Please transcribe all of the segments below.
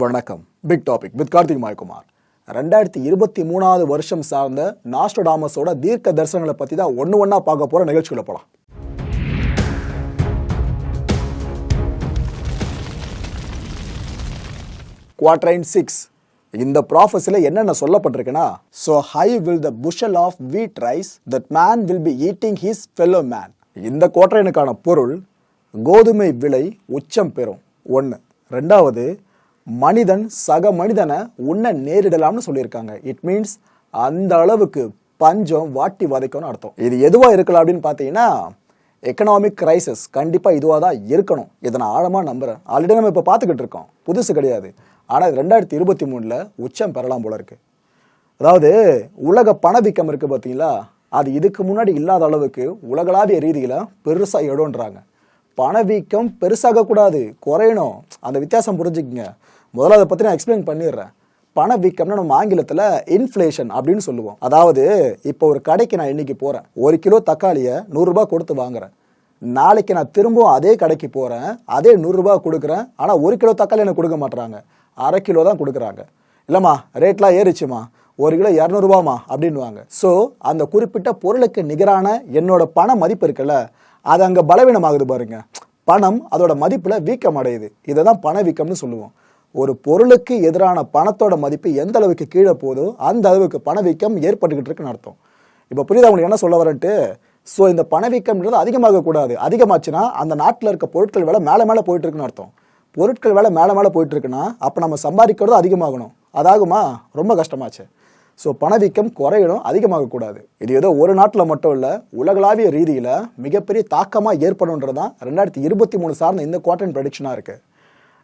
வணக்கம். Big topic with Karthik Maikumar. ரெண்டாயிரத்தி இருபத்தி மூணாவது வருஷம் சார்ந்த நாஸ்டோடாமஸோட தீர்க்க தரிசனங்களை பற்றி தான் ஒன்று ஒன்றா பார்க்க போகிற நிகழ்ச்சிகளை போகலாம் குவாட்ரைன் சிக்ஸ் இந்த ப்ராஃபஸில் என்னென்ன சொல்லப்பட்டிருக்குன்னா so he will the bushel of wheat rice that man will be eating his fellow man இந்த குவாட்ரைனுக்கான பொருள் கோதுமை விலை உச்சம் பெறும். ஒன்று ரெண்டாவது மனிதன் சக மனிதனை உன்ன நேரிடலாம்னு சொல்லியிருக்காங்க. இட் மீன்ஸ் அந்த அளவுக்கு பஞ்சம் வாட்டி வதைக்கும்னு அர்த்தம். இது எதுவாக இருக்கலாம் அப்படின்னு பார்த்தீங்கன்னா எக்கனாமிக் கிரைசிஸ் கண்டிப்பாக இதுவாக தான் இருக்கணும். இதை நான் ஆழமாக நம்புகிறேன் ஆல்ரெடி நம்ம இப்போ பார்த்துக்கிட்டு இருக்கோம். புதுசு கிடையாது. ஆனால் ரெண்டாயிரத்தி இருபத்தி மூணில் உச்சம் பெறலாம் போல இருக்கு. அதாவது உலக பணவீக்கம் இருக்குது பார்த்தீங்களா? அது இதுக்கு முன்னாடி இல்லாத அளவுக்கு உலகளாவிய ரீதியில் பெருசாக எடுன்றாங்க பணவீக்கம் பெருசாகக்கூடாது. குறையணும். அந்த வித்தியாசம் புரிஞ்சுக்கங்க. முதல்ல அதை பற்றி நான் எக்ஸ்பிளைன் பண்ணிடுறேன். பணவீக்கம்னா நம்ம ஆங்கிலத்தில் இன்ஃப்ளேஷன் அப்படின்னு சொல்லுவோம். அதாவது இப்போ ஒரு கடைக்கு நான் இன்னைக்கு போகிறேன் ஒரு கிலோ தக்காளியை நூறுரூபா கொடுத்து வாங்குறேன். நாளைக்கு நான் திரும்பவும் அதே கடைக்கு போகிறேன் அதே நூறுரூபா கொடுக்குறேன். ஆனால் ஒரு கிலோ தக்காளி எனக்கு கொடுக்க மாட்டுறாங்க அரை கிலோ தான் கொடுக்குறாங்க. இல்லைம்மா ரேட்லாம் ஏறிச்சுமா? ஒரு கிலோ இரநூறுபாமா அப்படின்வாங்க ஸோ அந்த குறிப்பிட்ட பொருளுக்கு நிகரான என்னோட பண மதிப்பு இருக்குல்ல அது அங்கே பலவீனமாகுது பாருங்க. பணம் அதோட மதிப்பில் வீக்கம் அடையுது இதை தான் பணவீக்கம்னு சொல்லுவோம். ஒரு பொருளுக்கு எதிரான பணத்தோட மதிப்பு எந்த அளவுக்கு கீழே போதோ அந்த அளவுக்கு பணவீக்கம் ஏற்பட்டுக்கிட்டு இருக்குன்னு அர்த்தம். இப்போ புரியுதா உங்களுக்கு என்ன சொல்ல வரேன்ட்டு? ஸோ இந்த பணவீக்கம்ன்றது அதிகமாக கூடாது. அதிகமாச்சுன்னா அந்த நாட்டில் இருக்க பொருட்கள் விலை மேலே மேலே போயிட்டு இருக்குன்னு அர்த்தம். பொருட்கள் விலை மேலே மேலே போயிட்டு இருக்குன்னா அப்போ நம்ம சம்பாதிக்கிறது அதிகமாகணும். அதாகுமா? ரொம்ப கஷ்டமாச்சு. ஸோ பணவீக்கம் குறையணும் அதிகமாகக்கூடாது இது ஏதோ ஒரு நாட்டில் மட்டும் இல்லை உலகளாவிய ரீதியில் மிகப்பெரிய தாக்கமாக ஏற்படும்ன்றது தான் ரெண்டாயிரத்தி இருபத்தி மூணு சார்ந்த இந்த குவார்டன் ப்ரெடிக்ஷனாக இருக்குது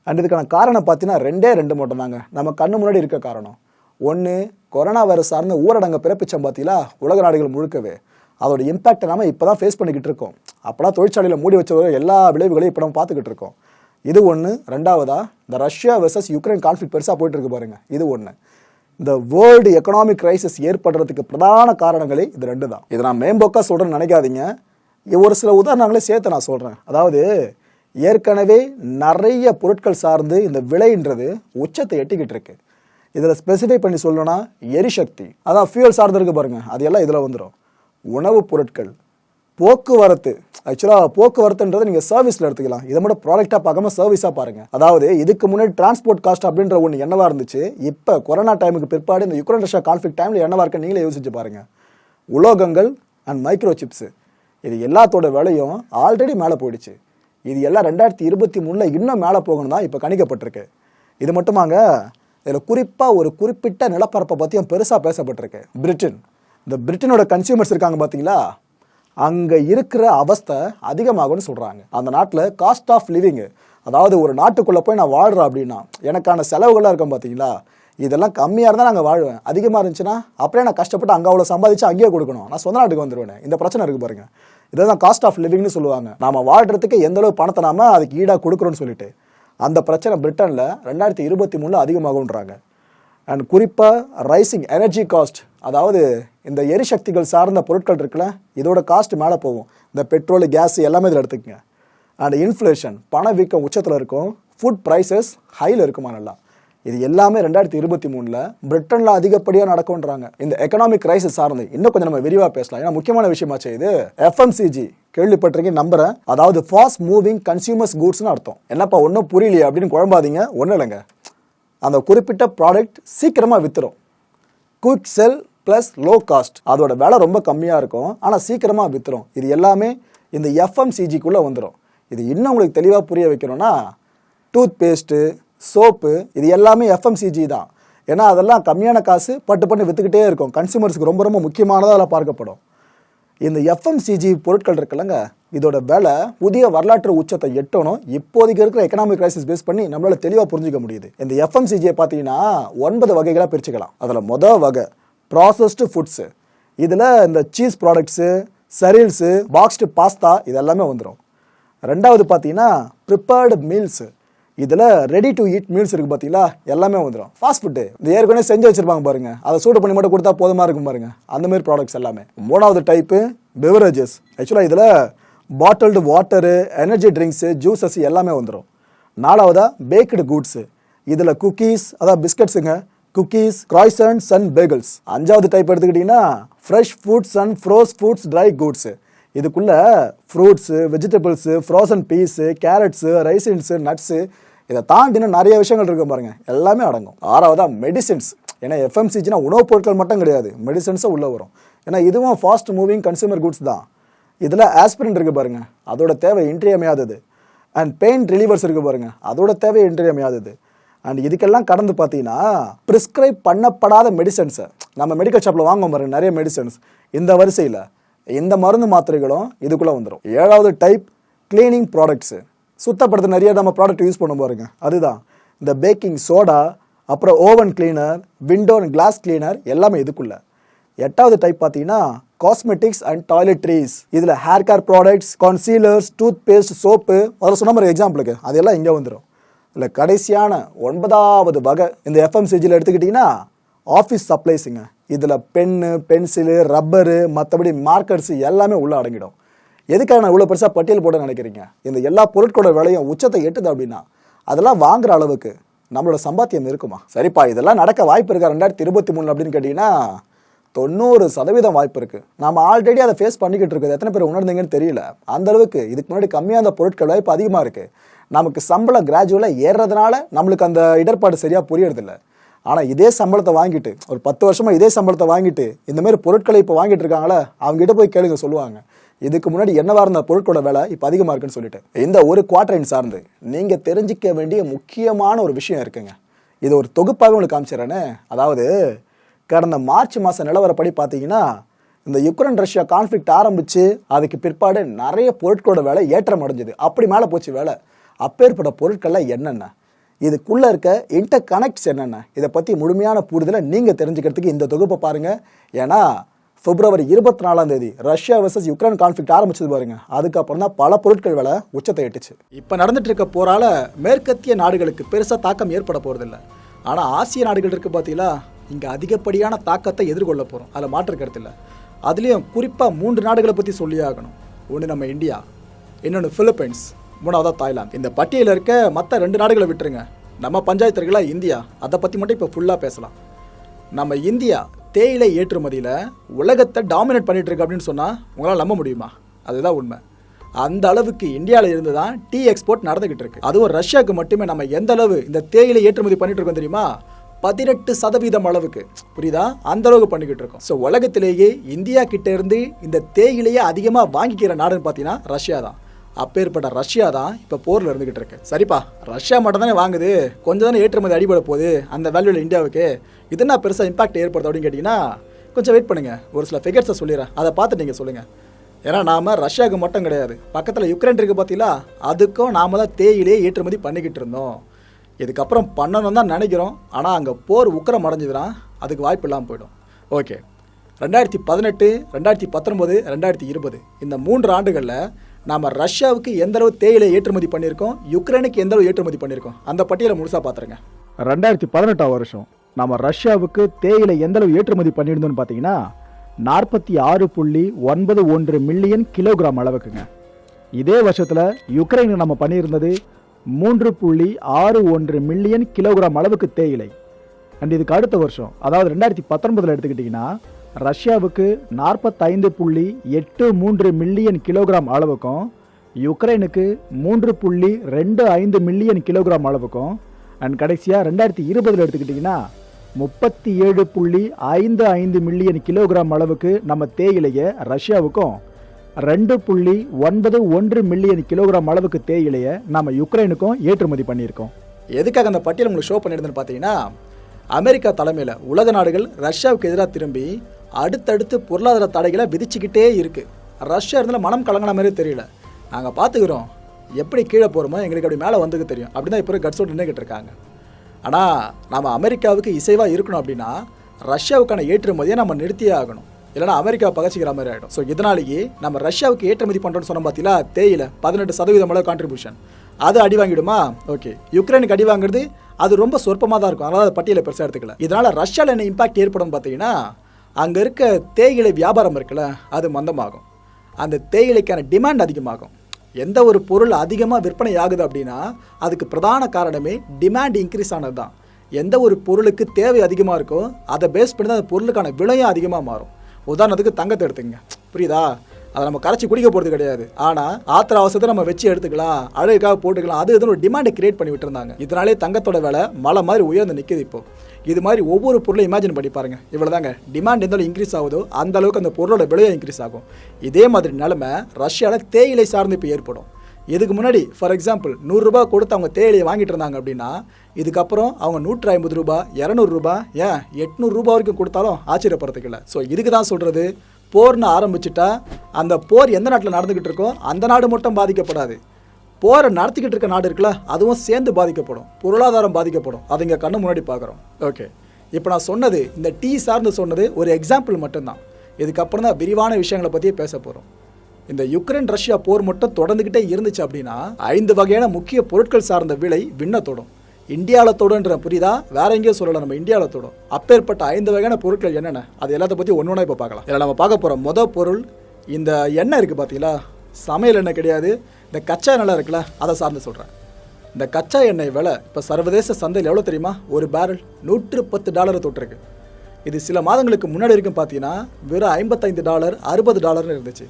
அண்ட் இதுக்கான காரணம் பார்த்தீங்கன்னா ரெண்டே ரெண்டு மட்டும் தாங்க நம்ம கண்ணு முன்னாடி இருக்க காரணம். ஒன்று கொரோனா வைரஸ் சார்ந்த ஊரடங்கு பிறப்பிச்சோம் பார்த்தீங்களா உலக நாடுகள் முழுக்கவே. அதோட இம்பேக்ட் நாம இப்போ தான் ஃபேஸ் பண்ணிக்கிட்டு இருக்கோம். அப்போலாம் தொழிற்சாலையில் மூடி வச்ச எல்லா விளைவுகளையும் இப்போ நம்ம பார்த்துக்கிட்டு இருக்கோம். இது ஒன்று ரெண்டாவதா இந்த ரஷ்யா வெர்சஸ் யுக்ரைன் கான்ஃப்ளிக் பெருசாக போயிட்டு இருக்கு பாருங்க. இது ஒன்று இந்த வேர்ல்டு எக்கனாமிக் கிரைசிஸ் ஏற்படுறதுக்கு பிரதான காரணங்களே இது ரெண்டு தான் இதை நான் மேம்போக்காக சொல்கிறேன்னு நினைக்காதீங்க. ஒரு சில உதாரணங்களே சேர்த்து நான் சொல்கிறேன் அதாவது ஏற்கனவே நிறைய பொருட்கள் சார்ந்து இந்த விலைன்றது உச்சத்தை எட்டிக்கிட்டு இருக்கு. இதில் ஸ்பெசிஃபை பண்ணி சொல்லணும்னா எரிசக்தி. அதான் ஃபியூல் சார்ந்து இருக்கு பாருங்க. அது இதில் வந்துடும் உணவுப் பொருட்கள். போக்குவரத்து. ஆக்சுவலாக போக்குவரத்துன்றது நீங்கள் சர்வீஸில் எடுத்துக்கலாம். இதை மட்டும் ப்ராடக்டாக பார்க்காம சர்வீஸாக பாருங்கள் அதாவது இதுக்கு முன்னாடி டிரான்ஸ்போர்ட் காஸ்ட் அப்படின்ற ஒன்று என்னவா இருந்துச்சு? இப்போ கொரோனா டைமுக்கு பிற்பாடு இந்த யுக்ரைன் ரஷ்யா கான்ஃபிளிக் டைமில் என்னவா இருக்கு நீங்களே யோசிச்சு பாருங்கள் உலோகங்கள் அண்ட் மைக்ரோ சிப்ஸு இது எல்லாத்தோட விலையும் ஆல்ரெடி மேலே போயிடுச்சு. இது எல்லாம் ரெண்டாயிரத்தி இருபத்தி மூணில் இன்னும் மேலே போகணும் தான் இப்போ கணிக்கப்பட்டிருக்கு. இது மட்டுமாங்க இதில் குறிப்பாக ஒரு குறிப்பிட்ட நிலப்பரப்பை பற்றியும் பெருசாக பேசப்பட்டிருக்கு. பிரிட்டன். இந்த பிரிட்டனோட கன்சியூமர்ஸ் இருக்காங்க பார்த்தீங்களா? அங்கே இருக்கிற அவஸ்தை அதிகமாகும்னு சொல்கிறாங்க அந்த நாட்டில் காஸ்ட் ஆஃப் லிவிங்கு அதாவது ஒரு நாட்டுக்குள்ளே போய் நான் வாழ்கிறேன் அப்படின்னா எனக்கான செலவுகள்லாம் இருக்கும் பார்த்தீங்களா? இதெல்லாம் கம்மியாக இருந்தால் நாங்கள் வாழ்வேன். அதிகமாக இருந்துச்சுன்னா அப்படியே நான் கஷ்டப்பட்டு அங்கே அவ்வளோ சம்பாதிச்சு அங்கேயே கொடுக்கணும். நான் சொந்த நாட்டுக்கு வந்துடுவேன் இந்த பிரச்சனை இருக்குது பாருங்கள் இதை தான் காஸ்ட் ஆஃப் லிவிங்னு சொல்லுவாங்க. நாம வாழ்றதுக்கு எந்த அளவு பணத்தை நாம அதுக்கு ஈடாக கொடுக்குறோன்னு சொல்லிட்டு. அந்த பிரச்சனை பிரிட்டனில் ரெண்டாயிரத்தி இருபத்தி மூணில் அதிகமாகும்ன்றாங்க. அண்ட் குறிப்பாக ரைசிங் எனர்ஜி காஸ்ட் அதாவது இந்த எரிசக்திகள் சார்ந்த பொருட்கள் இருக்குல்ல இதோட காஸ்ட் மேலே போகும். இந்த பெட்ரோல் கேஸ் எல்லாமே இதில் எடுத்துக்கங்க. அண்ட் இன்ஃப்ளேஷன் பணவீக்கம் உச்சத்தில் இருக்கும். ஃபுட் ப்ரைஸஸ் ஹையில் இருக்குமா நல்லா இது எல்லாமே ரெண்டாயிரத்தி இருபத்தி மூணில் பிரிட்டனில் அதிகப்படியாக நடக்கும்ன்றாங்க. இந்த எக்கனாமிக் கிரைசிஸ் சார்ந்து இன்னும் கொஞ்சம் நம்ம விரிவாக பேசலாம். ஏன்னா முக்கியமான விஷயமாச்சு இது. எஃப்எம்சிஜி கேள்விப்பட்டிருக்கீங்க நம்புறேன். அதாவது ஃபாஸ்ட் மூவிங் கன்சியூமர்ஸ் கூட்ஸ்னு அர்த்தம். என்னப்பா ஒன்றும் புரியலையே அப்படின்னு குழம்பாதீங்க. ஒன்றும் இல்லைங்க. அந்த குறிப்பிட்ட ப்ராடக்ட் சீக்கிரமாக வித்துரும். Quick sell plus low cost அதோட விலை ரொம்ப கம்மியாக இருக்கும். ஆனால் சீக்கிரமாக வித்துரும். இது எல்லாமே இந்த எஃப்எம்சிஜிக்குள்ளே வந்துடும் இது இன்னும் உங்களுக்கு தெளிவாக புரிய வைக்கணும்னா டூத் பேஸ்ட்டு சோப்பு இது எல்லாமே எஃப்எம்சிஜி தான். ஏன்னா அதெல்லாம் கம்மியான காசு பட்டு பண்ணி விற்றுக்கிட்டே இருக்கும். கன்சியூமர்ஸ்க்கு ரொம்ப ரொம்ப முக்கியமானதாக அதில் பார்க்கப்படும். இந்த எஃப்எம்சிஜி பொருட்கள் இருக்குல்லங்க இதோட விலை புதிய வரலாற்று உச்சத்தை எட்டணும். இப்போதைக்கு இருக்கிற எக்கனாமிக் கிரைசிஸ் பேஸ் பண்ணி நம்மளால் தெளிவாக புரிஞ்சிக்க முடியுது. இந்த எஃப்எம்சிஜியை பார்த்தீங்கன்னா ஒன்பது வகைகளாக பிரிச்சுக்கலாம். அதில் மொதல் வகை ப்ராசஸ்டு ஃபுட்ஸு இதில் இந்த cheese products cereals boxed pasta இதெல்லாமே வந்துடும் ரெண்டாவது பார்த்தீங்கன்னா ப்ரிப்பேர்டு மீல்ஸு இதில் ரெடி டு ஈட் மீல்ஸ் இருக்குது பார்த்தீங்களா எல்லாமே வந்துடும் ஃபாஸ்ட் ஃபுட்டு இந்த ஏற்கனவே செஞ்சு வச்சிருப்பாங்க பாருங்க. அதை சூடு பண்ணி மட்டும் கொடுத்தா போதுமா இருக்கும் பாருங்க. அந்த மாதிரி ப்ராடக்ட்ஸ் எல்லாமே. மூணாவது டைப்பு பெவரேஜஸ் ஆக்சுவலாக இதில் bottled water energy drinks juices எல்லாமே வந்துடும் நாலாவதா பேக்கடு கூட்ஸு இதில் குக்கீஸ் அதாவது பிஸ்கட்ஸுங்க குக்கீஸ் கிராய்சன்ஸ் அண்ட் பேகல்ஸ் அஞ்சாவது டைப் எடுத்துக்கிட்டிங்கன்னா fresh foods and frozen foods dry goods இதுக்குள்ள fruits vegetables frozen peas carrots raisins nuts இதை தாண்டின நிறைய விஷயங்கள் இருக்கு பாருங்க. எல்லாமே அடங்கும். ஆறாவதா மெடிசின்ஸ் ஏன்னா எஃப்எம்சிஜினா உணவுப் பொருட்கள் மட்டும் கிடையாது. மெடிசன்ஸும் உள்ளே வரும். ஏன்னா இதுவும் ஃபாஸ்ட் மூவிங் கன்சூமர் குட்ஸ் தான். இதில் ஆஸ்பிரின் இருக்கு பாருங்க. அதோட தேவை இன்றியமையாதது. அண்ட் பெயின் ரிலீவர்ஸ் இருக்கு பாருங்க. அதோட தேவை இன்றியமையாதது. அண்ட் இதுக்கெல்லாம் கடந்து பார்த்தீங்கன்னா ப்ரிஸ்கிரைப் பண்ணப்படாத மெடிசன்ஸை நம்ம மெடிக்கல் ஷாப்பில் வாங்குவோம் பாருங்க நிறைய மெடிசன்ஸ் இந்த வரிசையில். இந்த மருந்து மாத்திரைகளும் இதுக்குள்ளே வந்துடும் ஏழாவது டைப் க்ளீனிங் ப்ராடக்ட்ஸு சுத்தப்படுத்த நிறைய நம்ம ப்ராடக்ட் யூஸ் பண்ண பாருங்க. அதுதான். இந்த பேக்கிங் சோடா அப்புறம் oven cleaner window and glass cleaner எல்லாமே இதுக்குள்ள. எட்டாவது டைப் பார்த்தீங்கன்னா காஸ்மெட்டிக்ஸ் அண்ட் டாய்லெட்ரிஸ் இதில் hair care products concealers toothpaste soap அதில் சொன்ன மாதிரி எக்ஸாம்பிளுக்கு அதெல்லாம் இங்கே வந்துடும் இல்லை கடைசியான ஒன்பதாவது வகை. இந்த எஃப்எம்சிஜியில் எடுத்துக்கிட்டிங்கன்னா ஆஃபீஸ் சப்ளைஸுங்க இதில் பென்னு பென்சிலு ரப்பரு மற்றபடி மார்க்கர்ஸ் எல்லாமே உள்ளே அடங்கிடும். எதுக்காக நான் இவ்வளோ பெருசாக பட்டியல் போட நினைக்கிறீங்க? இந்த எல்லா பொருட்களோட விலையும் உச்சத்தை எட்டுது அப்படின்னா அதெல்லாம் வாங்குற அளவுக்கு நம்மளோட சம்பாத்தியம் இருக்குமா? சரிப்பா இதெல்லாம் நடக்க வாய்ப்பு இருக்கா? ரெண்டாயிரத்தி இருபத்தி மூணு அப்படின்னு கேட்டிங்கன்னா தொண்ணூறு சதவீதம் வாய்ப்பு இருக்குது நம்ம ஆல்ரெடி அதை ஃபேஸ் பண்ணிக்கிட்டு இருக்குது எத்தனை பேர் உணர்ந்தீங்கன்னு தெரியல. அந்த அளவுக்கு இதுக்கு முன்னாடி கம்மியாக அந்த பொருட்கள் வாய்ப்பு அதிகமாக இருக்குது நமக்கு சம்பளம் கிராஜுவலாக ஏறுறதுனால நம்மளுக்கு அந்த இடர்பாடு சரியாக புரியறதில்ல. ஆனால் இதே சம்பளத்தை வாங்கிட்டு ஒரு பத்து வருஷமாக இதே சம்பளத்தை வாங்கிட்டு இந்த மாதிரி பொருட்களை இப்போ வாங்கிட்டு இருக்காங்களே? அவங்ககிட்ட போய் கேளுங்க சொல்லுவாங்க. இதுக்கு முன்னாடி என்னவா இருந்த பொருட்களோட விலை இப்போ அதிகமாக இருக்குன்னு சொல்லிட்டு. இந்த ஒரு குவார்டரின் சார்ந்து நீங்கள் தெரிஞ்சிக்க வேண்டிய முக்கியமான ஒரு விஷயம் இருக்குங்க. இது ஒரு தொகுப்பாக உங்களுக்கு காமிச்சிடறேன்னு அதாவது கடந்த மார்ச் மாத நிலவரப்படி பார்த்தீங்கன்னா இந்த யுக்ரைன் ரஷ்யா கான்ஃப்ளிக்ட் ஆரம்பித்து அதுக்கு பிற்பாடு நிறைய பொருட்களோட விலை ஏற்றம் அடைஞ்சது. அப்படி மேலே போச்சு வேலை. அப்பேற்பட்ட பொருட்கள்லாம் என்னென்ன? இதுக்குள்ள இருக்க இன்டர் கனெக்ட்ஸ் என்னென்ன? இதை பற்றி முழுமையான புரிதலை நீங்கள் தெரிஞ்சுக்கிறதுக்கு இந்த தொகுப்பை பாருங்கள் ஏன்னா பிப்ரவரி இருபத்தி நாலாம் தேதி ரஷ்யா வர்சஸ் யுக்ரைன் கான்ஃபிளிக் ஆரம்பிச்சது பாருங்க. அதுக்கப்புறம் தான் பல பொருட்கள் விலை உச்சத்தை எட்டுச்சு. இப்போ நடந்துட்டு இருக்க போரால மேற்கத்திய நாடுகளுக்கு பெருசாக தாக்கம் ஏற்பட போறதில்ல. ஆனால் ஆசிய நாடுகள் இருக்கு பார்த்தீங்களா இங்கே அதிகப்படியான தாக்கத்தை எதிர்கொள்ள போகிறோம் அதில் மாற்று கருத்து இல்லை. அதுலேயும் குறிப்பாக மூன்று நாடுகளை பற்றி சொல்லியாகணும் ஒன்று நம்ம இந்தியா இன்னொன்று பிலிப்பைன்ஸ் மூணாவதா தாய்லாந்து. இந்த பட்டியலில் இருக்க மற்ற ரெண்டு நாடுகளை விட்டுருங்க. நம்ம பஞ்சாயத்துகளா இந்தியா. அதை பற்றி மட்டும் இப்போ ஃபுல்லாக பேசலாம். நம்ம இந்தியா தேயிலை ஏற்றுமதியில் உலகத்தை டாமினேட் பண்ணிகிட்டு இருக்கு அப்படின்னு சொன்னால் உங்களால் நம்ப முடியுமா? அதுதான் உண்மை. அந்த அளவுக்கு இந்தியாவில் இருந்து தான் டீ எக்ஸ்போர்ட் நடந்துகிட்டு இருக்கு. அதுவும் ரஷ்யாவுக்கு மட்டுமே நம்ம எந்த அளவு இந்த தேயிலை ஏற்றுமதி பண்ணிட்டு இருக்கோம் தெரியுமா? பதினெட்டு சதவீதம் அளவுக்கு. புரியுதா? அந்த அளவுக்கு பண்ணிக்கிட்டு இருக்கோம். ஸோ உலகத்திலேயே இந்தியா கிட்ட இருந்து இந்த தேயிலையை அதிகமாக வாங்கிக்கிற நாடுன்னு பார்த்தீங்கன்னா ரஷ்யா தான். அப்பேற்பட்ட ரஷ்யா தான் இப்போ போரில் இருந்துகிட்டு இருக்கு. சரிப்பா ரஷ்யா மட்டும் தானே வாங்குது கொஞ்சம் தானே ஏற்றுமதி அடிபட போகுது அந்த வேல்யூவில் இந்தியாவுக்கு. இது என்ன பெருசாக இம்பாக்ட் ஏற்படுது அப்படின்னு கேட்டிங்கன்னா கொஞ்சம் வெயிட் பண்ணுங்கள் ஒரு சில ஃபிகர்ஸை சொல்லிடுறேன். அதை பார்த்து நீங்கள் சொல்லுங்கள் ஏன்னா நாம் ரஷ்யாவுக்கு மட்டும் கிடையாது. பக்கத்தில் யுக்ரைன் இருக்குது பார்த்தீங்களா அதுக்கும் நாம் தான் தேயிலே ஏற்றுமதி பண்ணிக்கிட்டு இருந்தோம். இதுக்கப்புறம் பண்ணணும் தான் நினைக்கிறோம். ஆனால் அங்கே போர் உக்கரம் அடைஞ்சதுன்னா அதுக்கு வாய்ப்பு இல்லாமல் போயிடும். ஓகே ரெண்டாயிரத்தி பதினெட்டு ரெண்டாயிரத்தி பத்தொன்பது ரெண்டாயிரத்தி இருபது. இந்த மூன்று ஆண்டுகளில் நாம் ரஷ்யாவுக்கு எந்த அளவு தேயிலை ஏற்றுமதி பண்ணியிருக்கோம் யுக்ரைனுக்கு எந்த அளவு ஏற்றுமதி பண்ணியிருக்கோம் அந்த பட்டியலை முழுசாக பார்த்துருங்க ரெண்டாயிரத்தி பதினெட்டாம் வருஷம் நம்ம ரஷ்யாவுக்கு தேயிலை எந்தளவு ஏற்றுமதி பண்ணியிருந்தோம்னு பார்த்தீங்கன்னா நாற்பத்தி ஆறு புள்ளி ஒன்பது ஒன்று மில்லியன் கிலோகிராம் அளவுக்குங்க. இதே வருஷத்தில் யுக்ரைனுக்கு நம்ம பண்ணியிருந்தது மூன்று புள்ளி ஆறு ஒன்று மில்லியன் கிலோகிராம் அளவுக்கு தேயிலை. அண்ட் இதுக்கு அடுத்த வருஷம் அதாவது ரெண்டாயிரத்தி பத்தொன்பதில் எடுத்துக்கிட்டிங்கன்னா ரஷ்யாவுக்கு நாற்பத்தைந்து புள்ளி எட்டு மூன்று மில்லியன் கிலோகிராம் அளவுக்கும் யுக்ரைனுக்கு மூன்று புள்ளி ரெண்டு ஐந்து மில்லியன் கிலோகிராம் அளவுக்கும் அண்ட் கடைசியாக ரெண்டாயிரத்தி இருபதில் எடுத்துக்கிட்டிங்கன்னா முப்பத்தி ஏழு புள்ளி ஐந்து ஐந்து மில்லியன் கிலோகிராம் அளவுக்கு நம்ம தேயிலையை ரஷ்யாவுக்கும் ரெண்டு புள்ளி ஒன்பது ஒன்று மில்லியன் கிலோகிராம் அளவுக்கு தேயிலையை நம்ம யுக்ரைனுக்கும் ஏற்றுமதி பண்ணியிருக்கோம். எதுக்காக அந்த பட்டியல் உங்களுக்கு ஷோ பண்ணியிருந்தேன்னு பார்த்தீங்கன்னா அமெரிக்கா தலைமையில் உலக நாடுகள் ரஷ்யாவுக்கு எதிராக திரும்பி அடுத்தடுத்து பொருளாதார தடைகளை விதிச்சுக்கிட்டே இருக்குது ரஷ்யா இருந்தாலும் மனம் கலங்கின மாதிரி தெரியல. நாங்கள் பார்த்துக்கிறோம். எப்படி கீழே போகிறோமோ எங்களுக்கு அப்படி மேலே வந்துக்க தெரியும். அப்படி தான் இப்போ கட்ஸோடு நின்றுக்கிட்டு இருக்காங்க. ஆனால் நம்ம அமெரிக்காவுக்கு இசைவாக இருக்கணும் அப்படின்னா ரஷ்யாவுக்கான ஏற்றுமதியை நம்ம நிறுத்தியே ஆகணும். இல்லைன்னா அமெரிக்கா பகச்சிக்கிற மாதிரி ஆகிடும் ஸோ இதனாலேயே நம்ம ரஷ்யாவுக்கு ஏற்றுமதி பண்ணுறோன்னு சொன்னோம் பார்த்தீங்களா தேயிலை பதினெட்டு சதவீதம் அளவு கான்ட்ரிபியூஷன் அது அடி வாங்கிடுமா? ஓகே யுக்ரைனுக்கு அடி வாங்குறது அது ரொம்ப சொற்பமாக தான் இருக்கும். அதனால் அதை பட்டியலை பெருசாக எடுத்துக்கல. இதனால் ரஷ்யாவில் என்ன இம்பாக்ட் ஏற்படும் பார்த்தீங்கன்னா அங்கே இருக்க தேயிலை வியாபாரம் இருக்குல்ல அது மந்தமாகும். அந்த தேயிலைக்கான டிமாண்ட் அதிகமாகும். எந்த ஒரு பொருள் அதிகமாக விற்பனை ஆகுது அப்படின்னா அதுக்கு பிரதான காரணமே டிமாண்ட் இன்க்ரீஸ் ஆனது தான். எந்த ஒரு பொருளுக்கு தேவை அதிகமாக இருக்கோ அதை பேஸ் பண்ணி தான் அந்த பொருளுக்கான விலையும் அதிகமாக மாறும். உதாரணத்துக்கு தங்கத்தை எடுத்துங்க புரியுதா? அதை நம்ம கரைச்சி குடிக்க போகிறது கிடையாது. ஆனால் ஆத்திர அவசரத்தை நம்ம வச்சு எடுத்துக்கலாம் அழகுக்காக போட்டுக்கலாம் அது இதுன்னு ஒரு டிமாண்டை கிரியேட் பண்ணி விட்டுருந்தாங்க. இதனாலே தங்கத்தோட விலை மலை மாதிரி உயர்ந்து நிற்கிது இப்போ. இது மாதிரி ஒவ்வொரு பொருளையும் இமேஜின் பண்ணி பாருங்க. இவ்வளோதாங்க டிமாண்ட் எந்த அளவு இன்க்ரீஸ் ஆகுதோ அந்த அளவுக்கு அந்த பொருளோட விலையும் இன்க்ரீஸ் ஆகும். இதே மாதிரி நிலமை ரஷ்யாவில் தேயிலை சார்ந்து இப்போ ஏற்படும். இதுக்கு முன்னாடி ஃபார் எக்ஸாம்பிள் நூறுரூபா கொடுத்து அவங்க தேயிலையை வாங்கிட்டு இருந்தாங்க அப்படின்னா இதுக்கப்புறம் அவங்க நூற்றி ஐம்பது ரூபா இரநூறுபா ஏன் எட்நூறுரூபா வரைக்கும் கொடுத்தாலும் ஆச்சரியப்படுறதுக்கு இல்லை. ஸோ இதுக்கு தான் சொல்கிறது போர்னு ஆரம்பிச்சுட்டா அந்த போர் எந்த நாட்டில் நடந்துக்கிட்டு இருக்கோ அந்த நாடு மட்டும் பாதிக்கப்படாது. போரை நடத்திக்கிட்டு இருக்க நாடு இருக்குல்ல அதுவும் சேர்ந்து பாதிக்கப்படும் பொருளாதாரம் பாதிக்கப்படும். அதை இங்கே கண்ணு முன்னாடி பார்க்குறோம். ஓகே இப்போ நான் சொன்னது இந்த டீ சார்ந்து சொன்னது ஒரு எக்ஸாம்பிள் மட்டும்தான். இதுக்கப்புறம் தான் விரிவான விஷயங்களை பற்றியே பேச போகிறோம் இந்த யுக்ரைன் ரஷ்யா போர் மட்டும் தொடர்ந்துக்கிட்டே இருந்துச்சு அப்படின்னா ஐந்து வகையான முக்கிய பொருட்கள் சார்ந்த விலை விண்ணத்தோடும் இந்தியாவில் தொடன்ற புரியுதா? வேற எங்கேயும் சொல்லலாம் நம்ம இந்தியாவில் தொடும். அப்பேற்பட்ட ஐந்து வகையான பொருட்கள் என்னென்ன? அது எல்லாத்த பற்றி ஒன்று ஒன்றா இப்போ பார்க்கலாம். இதில் நம்ம பார்க்க போகிற மொதல் பொருள் இந்த எண்ணெய் இருக்குது பார்த்தீங்களா சமையல் எண்ணெய் கிடையாது. இந்த கச்சா எண்ணெய் இருக்குல்ல அதை சார்ந்து சொல்கிறேன் இந்த கச்சா எண்ணெய் விலை இப்போ சர்வதேச சந்தையில் எவ்வளோ தெரியுமா? ஒரு பேரல் நூற்று பத்து டாலரை தொட்டிருக்கு. இது சில மாதங்களுக்கு முன்னாடி வரைக்கும் பார்த்தீங்கன்னா வெறும் ஐம்பத்தைந்து டாலர் அறுபது டாலர்னு இருந்துச்சு.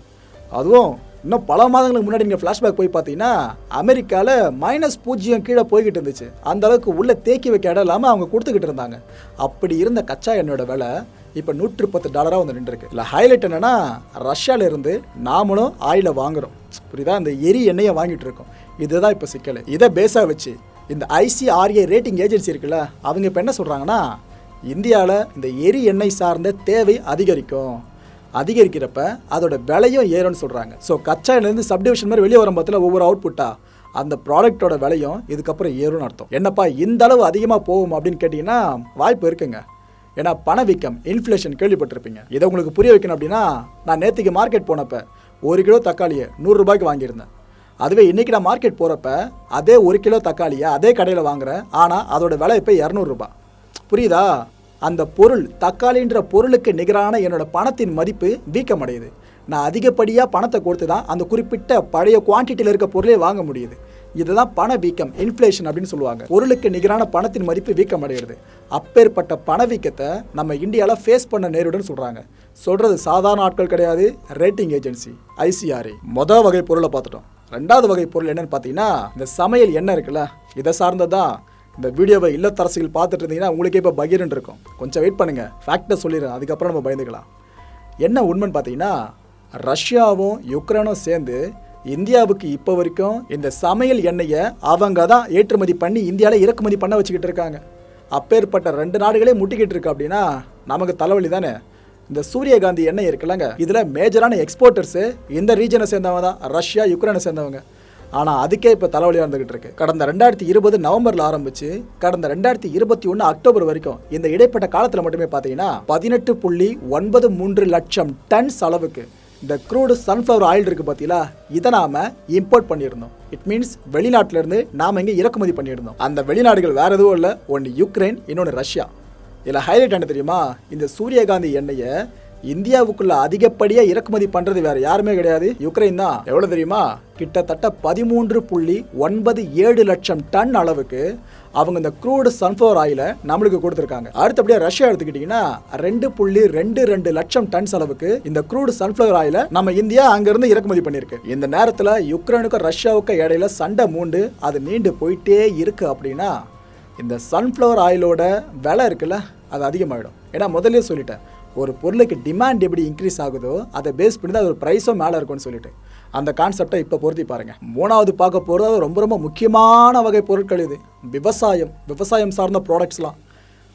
அதுவும் இன்னும் பல மாதங்களுக்கு முன்னாடி நீங்கள் ஃப்ளாஷ்பேக் போய் பார்த்தீங்கன்னா அமெரிக்காவில் மைனஸ் பூஜ்ஜியம் கீழே போய்கிட்டு இருந்துச்சு. அந்த அளவுக்கு உள்ளே தேக்கி வைக்க இடம் இல்லாமல் அவங்க கொடுத்துக்கிட்டு இருந்தாங்க. அப்படி இருந்த கச்சா எண்ணெயோட விலை இப்போ நூற்று பத்து டாலராக வந்து நின்றுருக்கு. இல்லை ஹைலைட் என்னென்னா ரஷ்யாவிலேருந்து நாமளும் ஆயிலை வாங்குறோம். புரியுதா? இந்த எரி எண்ணெயை வாங்கிட்டு இருக்கோம். இதுதான் இப்போ சிக்கல். இதை பேஸாக வச்சு இந்த ஐசிஆர்ஏ ரேட்டிங் ஏஜென்சி இருக்குல்ல அவங்க இப்போ என்ன சொல்கிறாங்கன்னா இந்தியாவில் இந்த எரி எண்ணெய் சார்ந்த தேவை அதிகரிக்கும். அதிகரிக்கிறப்ப அதோட விலையும் ஏறும்னு சொல்கிறாங்க ஸோ கச்சா எண்ணெயிலேருந்து சப்டிவிஷன் மாதிரி வெளியே வரும் பத்தில் ஒவ்வொரு அவுட்புட்டா அந்த ப்ராடக்டோட விலையும் இதுக்கப்புறம் ஏறும்னு அர்த்தம். என்னப்பா இந்த அளவு அதிகமாக போகும் அப்படின்னு கேட்டிங்கன்னா வாய்ப்பு இருக்குங்க. ஏன்னா பணவீக்கம் இன்ஃப்ளேஷன் கேள்விப்பட்டிருப்பீங்க. இதை உங்களுக்கு புரிய வைக்கணும் அப்படின்னா நான் நேற்றுக்கு மார்க்கெட் போனப்ப ஒரு கிலோ தக்காளியை நூறுரூபாய்க்கு வாங்கியிருந்தேன். அதுவே இன்றைக்கி நான் மார்க்கெட் போகிறப்ப அதே ஒரு கிலோ தக்காளியை அதே கடையில் வாங்குறேன். ஆனால் அதோட விலை இப்போ இரநூறுபா புரியுதா? அந்த பொருள் தக்காளின்ற பொருளுக்கு நிகரான என்னோட பணத்தின் மதிப்பு வீக்கமடையுது. நான் அதிகப்படியாக பணத்தை கொடுத்து தான் அந்த குறிப்பிட்ட பழைய குவான்டிட்டியில் இருக்க பொருளே வாங்க முடியுது. இதுதான் பண வீக்கம் இன்ஃப்ளேஷன் அப்படின்னு சொல்லுவாங்க. பொருளுக்கு நிகரான பணத்தின் மதிப்பு வீக்கம் அடைகிறது அப்பேற்பட்ட பணவீக்கத்தை நம்ம இந்தியாவில் ஃபேஸ் பண்ண நேருடன் சொல்கிறாங்க சொல்கிறது சாதாரண ஆட்கள் கிடையாது ரேட்டிங் ஏஜென்சி ஐசிஆர்ஏ மொதல் வகை பொருளை பார்த்துட்டோம். ரெண்டாவது வகை பொருள் என்னன்னு பார்த்தீங்கன்னா இந்த சமையல் எண்ணெய் இருக்குல்ல இதை சார்ந்ததான் இந்த வீடியோவை இல்லத்தரசிகள் பார்த்துட்டு இருந்தீங்கன்னா உங்களுக்கே இப்போ பகீரன் இருக்கும். கொஞ்சம் வெயிட் பண்ணுங்கள் ஃபேக்டை சொல்லிடுறேன். அதுக்கப்புறம் நம்ம பயந்துக்கலாம். என்ன உண்மைன்னு பார்த்தீங்கன்னா ரஷ்யாவும் யுக்ரைனும் சேர்ந்து இந்தியாவுக்கு இப்போ வரைக்கும் இந்த சமையல் எண்ணெயை அவங்க தான் ஏற்றுமதி பண்ணி இந்தியாவில் இறக்குமதி பண்ண வச்சுக்கிட்டு இருக்காங்க. அப்பேற்பட்ட ரெண்டு நாடுகளே முட்டிக்கிட்டு இருக்கு அப்படின்னா நமக்கு தலைவலி தானே? இந்த சூரியகாந்தி எண்ணெய் இருக்குல்லங்க. இதில் மேஜரான எக்ஸ்போர்ட்டர்ஸு இந்த ரீஜனை சேர்ந்தவங்க தான். ரஷ்யா யுக்ரைனை சேர்ந்தவங்க. ஆனால் அதுக்கே இப்போ தலைவலியாக இருந்துகிட்டு இருக்கு. கடந்த ரெண்டாயிரத்தி இருபது நவம்பரில் ஆரம்பிச்சு கடந்த ரெண்டாயிரத்தி இருபத்தி ஒன்று அக்டோபர் வரைக்கும் இந்த இடைப்பட்ட காலத்தில் மட்டுமே பார்த்தீங்கன்னா பதினெட்டு புள்ளி ஒன்பது மூன்று லட்சம் டன்ஸ் அளவுக்கு இந்த க்ரூடு சன்ஃப்ளவர் ஆயில் இருக்குது பார்த்தீங்களா இதை நாம் இம்போர்ட் பண்ணியிருந்தோம். இட் மீன்ஸ் வெளிநாட்டிலேருந்து நாம் இங்கே இறக்குமதி பண்ணியிருந்தோம். அந்த வெளிநாடுகள் வேறு எதுவும் இல்லை. ஒன்று யுக்ரைன் இன்னொன்று ரஷ்யா இதில் ஹைலைட் என்ன தெரியுமா? இந்த சூரியகாந்தி எண்ணெயை இந்தியாவுக்குள்ள அதிகப்படியாக இறக்குமதி பண்ணுறது வேற யாருமே கிடையாது. யுக்ரைன் தான். எவ்வளோ தெரியுமா? கிட்டத்தட்ட பதிமூன்று புள்ளி ஒன்பது ஏழு லட்சம் டன் அளவுக்கு அவங்க இந்த க்ரூடு சன்ஃப்ளவர் ஆயிலை நம்மளுக்கு கொடுத்துருக்காங்க. அடுத்தபடியாக ரஷ்யா எடுத்துக்கிட்டிங்கன்னா ரெண்டு புள்ளி ரெண்டு ரெண்டு லட்சம் டன்ஸ் அளவுக்கு இந்த க்ரூடு சன்ஃப்ளவர் ஆயில நம்ம இந்தியா அங்கேருந்து இறக்குமதி பண்ணியிருக்கு. இந்த நேரத்தில் யுக்ரைனுக்கும் ரஷ்யாவுக்கும் இடையில சண்டை மூண்டு அது நீண்டு போயிட்டே இருக்கு அப்படின்னா இந்த சன்ஃப்ளவர் ஆயிலோட விலை இருக்குல்ல அது அதிகமாகிடும் ஏன்னா முதல்ல சொல்லிட்டேன். ஒரு பொருளுக்கு டிமாண்ட் எப்படி இன்க்ரீஸ் ஆகுதோ அதை பேஸ் பண்ணி தான் அது ஒரு ப்ரைஸும் மேலே இருக்கும்னு சொல்லிட்டு. அந்த கான்செப்டை இப்போ பொருத்தி பாருங்கள் மூணாவது பார்க்க போகிறது ரொம்ப ரொம்ப முக்கியமான வகை பொருட்கள் இது. விவசாயம் விவசாயம் சார்ந்த ப்ராடக்ட்ஸ்லாம்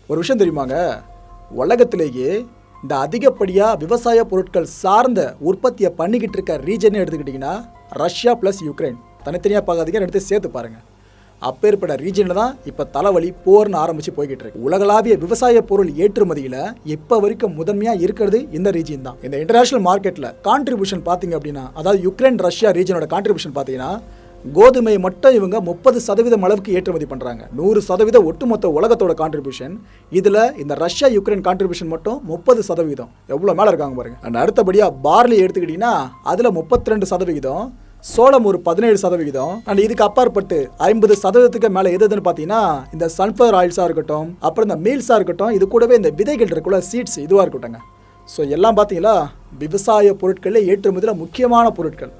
ஒரு விஷயம் தெரியுமாங்க? உலகத்திலேயே இந்த அதிகப்படியாக விவசாய பொருட்கள் சார்ந்த உற்பத்தியை பண்ணிக்கிட்டு இருக்க ரீஜனே எடுத்துக்கிட்டிங்கன்னா ரஷ்யா ப்ளஸ் யுக்ரைன் தனித்தனியாக பார்க்காதீங்க எடுத்து சேர்த்து பாருங்கள் அப்பேற்பட்ட ரீஜனில் தான் இப்போ தலைவலி போர்னு ஆரம்பித்து போய்கிட்டு இருக்கு. உலகளாவிய விவசாய பொருள் ஏற்றுமதியில் இப்போ வரைக்கும் முதன்மையாக இருக்கிறது இந்த ரீஜன் தான். இந்த இன்டர்நேஷனல் மார்க்கெட்டில் கான்ட்ரிபியூஷன் பார்த்தீங்க அப்படின்னா அதாவது யுக்ரைன் ரஷ்யா ரீஜனோட கான்ட்ரிபியூஷன் பார்த்தீங்கன்னா கோதுமை மட்டும் இவங்க முப்பது சதவீதம் அளவுக்கு ஏற்றுமதி பண்ணுறாங்க நூறு சதவீத ஒட்டுமொத்த உலகத்தோட கான்ட்ரிபியூஷன் இதில் இந்த ரஷ்யா யுக்ரைன் கான்ட்ரிபியூஷன் மட்டும் முப்பது சதவீதம். எவ்வளோ மேலே இருக்காங்க பாருங்க. அண்ட் அடுத்தபடியாக பார்லி எடுத்துக்கிட்டிங்கன்னா அதில் முப்பத்தி ரெண்டு சதவிகிதம் சோளம் ஒரு பதினேழு சதவிகிதம். அண்ட் இதுக்கு அப்பாற்பட்டு ஐம்பது சதவீதத்துக்கு மேலே எது எதுன்னு பார்த்தீங்கன்னா இந்த சன்ஃப்ளவர் ஆயில்ஸாக இருக்கட்டும் அப்புறம் இந்த மீல்ஸாக இருக்கட்டும் இது கூடவே இந்த விதைகள் இருக்குள்ள சீட்ஸ் இதுவாக இருக்கட்டும்ங்க. ஸோ எல்லாம் பார்த்தீங்களா விவசாய பொருட்களில் ஏற்றுமதியில் முக்கியமான பொருட்கள்.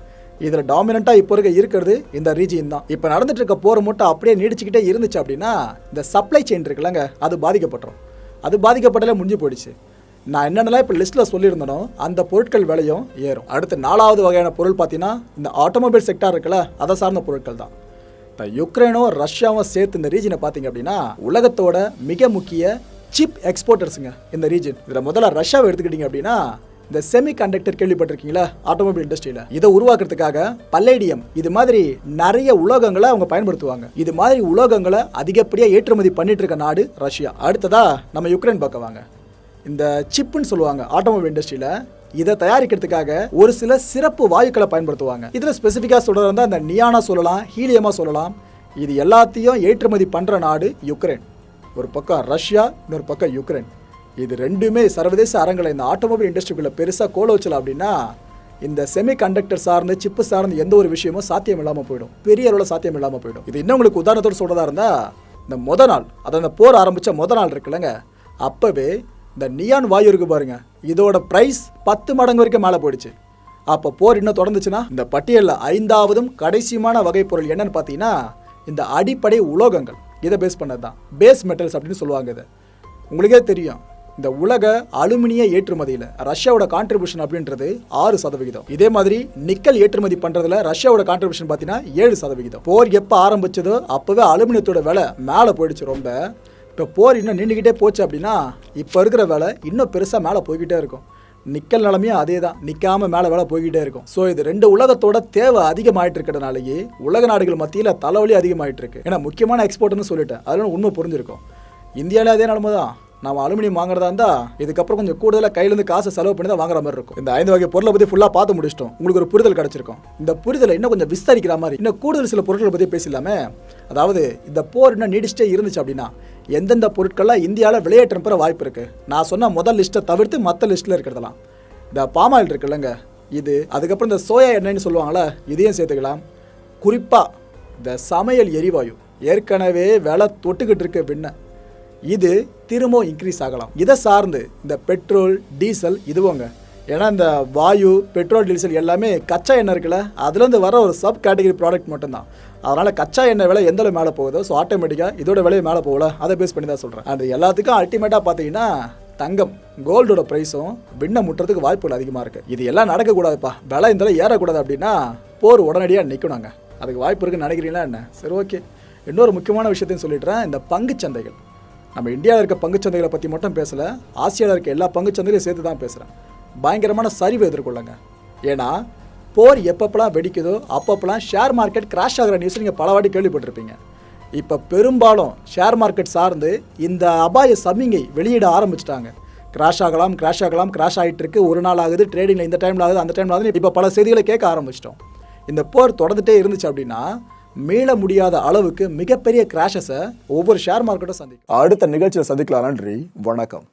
இதில் டாமினண்ட்டாக இப்போ இருக்க இருக்கிறது இந்த ரீஜியன் தான். இப்போ நடந்துட்டு இருக்க போகிற மட்டும் அப்படியே நீடிச்சுக்கிட்டே இருந்துச்சு அப்படின்னா இந்த சப்ளை செயின் இருக்குல்லங்க அது பாதிக்கப்பட்டுரும். அது பாதிக்கப்பட்டாலே முடிஞ்சு போயிடுச்சு. நான் என்னென்னலாம் இப்போ லிஸ்ட்டில் சொல்லியிருந்தனோ அந்த பொருட்கள் விலையும் ஏறும். அடுத்து நாலாவது வகையான பொருள் பார்த்தீங்கன்னா இந்த ஆட்டோமொபைல் செக்டார் இருக்குல்ல அதை சார்ந்த பொருட்கள் தான். இப்போ யுக்ரைனும் ரஷ்யாவும் சேர்த்து இந்த ரீஜனை பார்த்தீங்க அப்படின்னா உலகத்தோட மிக முக்கிய சிப் எக்ஸ்போர்ட்டர்ஸுங்க இந்த ரீஜன் இதில் முதல்ல ரஷ்யாவை எடுத்துக்கிட்டீங்க அப்படின்னா இந்த செமி கண்டக்டர் கேள்விப்பட்டிருக்கீங்களா ஆட்டோமொபைல் இண்டஸ்ட்ரியில் இதை உருவாக்குறதுக்காக பல்லேடியம் இது மாதிரி நிறைய உலோகங்களை அவங்க பயன்படுத்துவாங்க. இது மாதிரி உலோகங்களை அதிகப்படியாக ஏற்றுமதி பண்ணிட்டு இருக்க நாடு ரஷ்யா. அடுத்ததா நம்ம யுக்ரைன் பக்கம் வாங்க. இந்த சிப்புன்னு சொல்லுவாங்க ஆட்டோமொபைல் இண்டஸ்ட்ரியில் இதை தயாரிக்கிறதுக்காக ஒரு சில சிறப்பு வாயுக்களை பயன்படுத்துவாங்க. இதில் ஸ்பெசிஃபிக்காக சொல்கிறதா இருந்தால் இந்த நியானா சொல்லலாம் ஹீலியமாக சொல்லலாம். இது எல்லாத்தையும் ஏற்றுமதி பண்ணுற நாடு யுக்ரைன். ஒரு பக்கம் ரஷ்யா இன்னொரு பக்கம் யுக்ரைன். இது ரெண்டுமே சர்வதேச அரங்கில் இந்த ஆட்டோமொபைல் இண்டஸ்ட்ரிக்குள்ளே பெருசாக கோல வச்சல அப்படின்னா இந்த செமி கண்டக்டர் சார்ந்து சிப்பு சார்ந்து எந்த ஒரு விஷயமும் சாத்தியம் இல்லாமல் போயிடும். பெரிய அளவில் சாத்தியம் இல்லாமல் போயிடும். இது இன்னும் உங்களுக்கு உதாரணத்தோடு சொல்கிறதா இருந்தால் இந்த முத நாள் அதாவது இந்த போர் ஆரம்பித்த முத நாள் இருக்குல்லங்க அப்போவே இந்த நியான் வாயு இருக்கு பாருங்க. இதோட ப்ரைஸ் பத்து மடங்கு வரைக்கும் மேலே போயிடுச்சு. அப்போ போர் இன்னும் தொடர்ந்துச்சுன்னா இந்த பட்டியலில் ஐந்தாவதும் கடைசியுமான வகை பொருள் என்னன்னு பார்த்தீங்கன்னா இந்த அடிப்படை உலோகங்கள். இதை பேஸ் பண்ணது தான் பேஸ் மெட்டல்ஸ் அப்படின்னு சொல்லுவாங்க இதை. உங்களுக்கே தெரியும். இந்த உலக அலுமினிய ஏற்றுமதியில் ரஷ்யாவோட கான்ட்ரிபியூஷன் அப்படின்றது ஆறு சதவிகிதம். இதே மாதிரி நிக்கல் ஏற்றுமதி பண்ணுறதுல ரஷ்யாவோட கான்ட்ரிபியூஷன் பார்த்தீங்கன்னா ஏழு சதவிகிதம். போர் எப்போ ஆரம்பிச்சதோ அப்போவே அலுமினியத்தோட விலை மேலே போயிடுச்சு ரொம்ப. இப்போ போர் இன்னும் நின்றுக்கிட்டே போச்சு அப்படின்னா இப்போ இருக்கிற வேலை இன்னும் பெருசாக மேலே போய்கிட்டே இருக்கும். நிக்கல் நிலமையும் அதே தான் நிற்காம மேலே வேலை போய்கிட்டே இருக்கும். ஸோ இது ரெண்டு உலகத்தோட தேவை அதிகமாயிட்டு இருக்கிறதுனாலேயே உலக நாடுகள் மத்தியில் தலைவலி அதிகமாயிட்டு இருக்கு. ஏன்னா முக்கியமான எக்ஸ்போர்ட்னு சொல்லிட்டேன். அதில் உண்மை புரிஞ்சிருக்கும். இந்தியாவில் அதே நிலமை தான் நம்ம அலுமினியம் வாங்குறதா இருந்தா இதுக்கப்புறம் கொஞ்சம் கூடுதலாக கையிலேருந்து காசை செலவு பண்ணி தான் வாங்குற மாதிரி இருக்கும். இந்த ஐந்து வகை பொருளை பற்றி ஃபுல்லாக பார்த்து முடிச்சிட்டோம். உங்களுக்கு ஒரு புரிதல் கிடச்சிருக்கும். இந்த புரிதலை இன்னும் கொஞ்சம் விஸ்தரிக்கிற மாதிரி இன்னும் கூடுதல் சில பொருட்களை பற்றி பேசலாமே அதாவது இந்த போர் இன்னும் நீடிச்சிட்டே இருந்துச்சு அப்படின்னா எந்தெந்த பொருட்கள்லாம் இந்தியாவில் விளையாட்டு பெற வாய்ப்பு இருக்குது நான் சொன்ன முதல் லிஸ்ட்டை தவிர்த்து மற்ற லிஸ்ட்டில் இருக்கிறதெல்லாம். இந்த பாமாயில் இருக்குல்லங்க. இது அதுக்கப்புறம் இந்த சோயா எண்ணெய்னு சொல்லுவாங்கள்ல இதையும் சேர்த்துக்கலாம். குறிப்பாக இந்த சமையல் எரிவாயு. ஏற்கனவே விலை தொட்டுக்கிட்டு இருக்க விண்ண. இது திரும்பவும் இன்க்ரீஸ் ஆகலாம். இதை சார்ந்து இந்த பெட்ரோல் டீசல் இதுவோங்க. ஏன்னா இந்த வாயு பெட்ரோல் டீசல் எல்லாமே கச்சா எண்ணெய் இருக்குல்ல அதுலேருந்து வர ஒரு சப் கேட்டகரி ப்ராடக்ட் மட்டும்தான். அதனால் கச்சா எண்ணெய் விலை எந்த அளவு மேலே போகுதோ ஸோ ஆட்டோமேட்டிக்காக இதோட விலையை மேலே போகல. அதை பேஸ் பண்ணி தான் சொல்கிறேன் அது எல்லாத்துக்கும் அல்டிமேட்டாக பார்த்தீங்கன்னா தங்கம் கோல்டோட ப்ரைஸும் விண்ண முட்டுறதுக்கு வாய்ப்புகள் அதிகமாக இருக்குது இது எல்லாம் நடக்கக்கூடாதுப்பா. விலை இந்த ஏறக்கூடாது அப்படின்னா போர் உடனடியாக நிற்கணுங்க அதுக்கு வாய்ப்பு இருக்குன்னு நினைக்கிறீங்களா என்ன? சரி ஓகே இன்னொரு முக்கியமான விஷயத்தையும் சொல்லிடுறேன். இந்த பங்கு சந்தைகள். நம்ம இந்தியாவில் இருக்க பங்குச்சந்தைகளை பற்றி மட்டும் பேசலை ஆசியாவில் இருக்க எல்லா பங்குச்சந்தைகளையும் சேர்த்து தான் பேசுகிறேன் பயங்கரமான சரிவு எதிர்கொள்ளுங்க. ஏன்னா போர் எப்பப்பெல்லாம் வெடிக்குதோ அப்பப்பெல்லாம் ஷேர் மார்க்கெட் கிராஷ் ஆகிற நியூஸ் நீங்கள் பலவாட்டி கேள்விப்பட்டிருப்பீங்க. இப்போ பெரும்பாலும் ஷேர் மார்க்கெட் சார்ந்து இந்த அபாய சமிங்கை வெளியிட ஆரம்பிச்சிட்டாங்க. கிராஷ் ஆகலாம் கிராஷ் ஆகலாம் கிராஷ் ஆகிட்டு இருக்கு. ஒரு நாள் ஆகுது ட்ரேடிங்கில் இந்த டைமில் ஆகுது அந்த டைமில் ஆகுது இப்போ பல செய்திகளை கேட்க ஆரம்பிச்சிட்டோம். இந்த போர் தொடர்ந்துட்டே இருந்துச்சு அப்படின்னா மீள முடியாத அளவுக்கு மிகப்பெரிய கிராஷஸை ஒவ்வொரு ஷேர் மார்க்கெட்டும் சந்திக்கும். அடுத்த நிகழ்ச்சியில் சந்திக்கலாம் நன்றி வணக்கம்.